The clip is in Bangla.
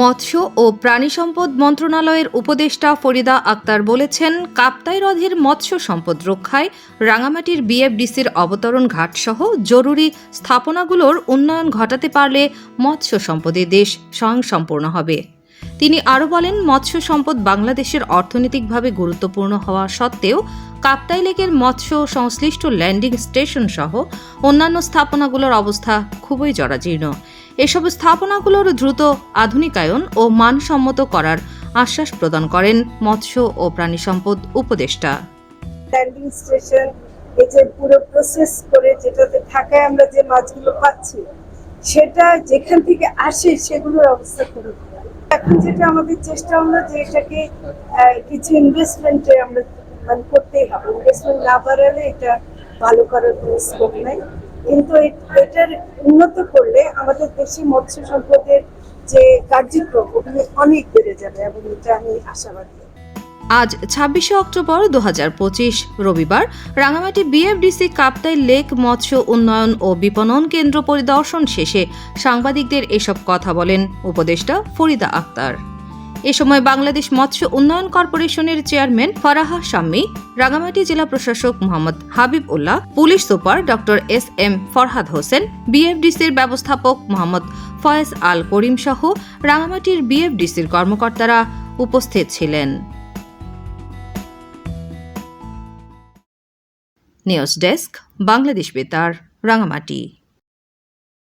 মৎস্য ও প্রাণী সম্পদ মন্ত্রণালয়ের উপদেষ্টা ফরিদা আক্তার বলেছেন, কাপ্তাই হ্রদের মৎস্য সম্পদ রক্ষায় রাঙামাটির বিএফডিসির অবতরণ ঘাট সহ জরুরি স্থাপনাগুলোর উন্নয়ন ঘটাতে পারলে মৎস্য সম্পদে দেশ স্বয়ংসম্পূর্ণ হবে। তিনি আরও বলেন, মৎস্য সম্পদ বাংলাদেশের অর্থনৈতিকভাবে গুরুত্বপূর্ণ হওয়া সত্ত্বেও কাপ্তাই লেকের মৎস্য সংশ্লিষ্ট ল্যান্ডিং স্টেশন সহ অন্যান্য স্থাপনাগুলোর অবস্থা খুবই জরাজীর্ণ। এসব স্থাপনাগুলোর দ্রুত আধুনিকায়ন ও মানসম্মত করার আশ্বাস প্রদান করেন মৎস্য ও প্রাণী সম্পদ উপদেষ্টা। ল্যান্ডিং স্টেশন এই যে পুরো প্রসেস করে যেটাতে ঢাকায় আমরা যে মাছগুলো পাচ্ছি, সেটা যেখান থেকে আসে সেগুলোর অবস্থা খারাপ। এখন যেটা আমাদের চেষ্টা হলো যে এটাকে কিছু ইনভেস্টমেন্টে আমরা মানে করতেই হবে। ইনভেস্টমেন্ট না বাড়ালে এটা ভালো করার কোনো স্কোপ নাই। কিন্তু এটার উন্নত করলে আমাদের দেশে মৎস্য সম্পদের যে কার্যক্রম, ওগুলো অনেক বেড়ে যাবে এবং এটা আমি আশাবাদী। আজ ছাব্বিশে অক্টোবর দু হাজার পঁচিশ, রবিবার রাঙামাটি বিএফডিসি কাপ্তাই লেক মৎস্য উন্নয়ন ও বিপণন কেন্দ্র পরিদর্শন শেষে সাংবাদিকদের এসব কথা বলেন উপদেষ্টা ফরিদা আক্তার। এ সময় বাংলাদেশ মৎস্য উন্নয়ন কর্পোরেশনের চেয়ারম্যান ফারাহা শাম্মী রাঙামাটি জেলা প্রশাসক Mohammad Habib Ullah police super doctor S M Farhad Hossain, বিএফডিসির ব্যবস্থাপক মোহাম্মদ ফয়েজ আল করিম সহ রাঙামাটির বিএফডিসির কর্মকর্তারা উপস্থিত ছিলেন। নিউজ ডেস্ক, বাংলাদেশ বেতার, রাঙামাটি।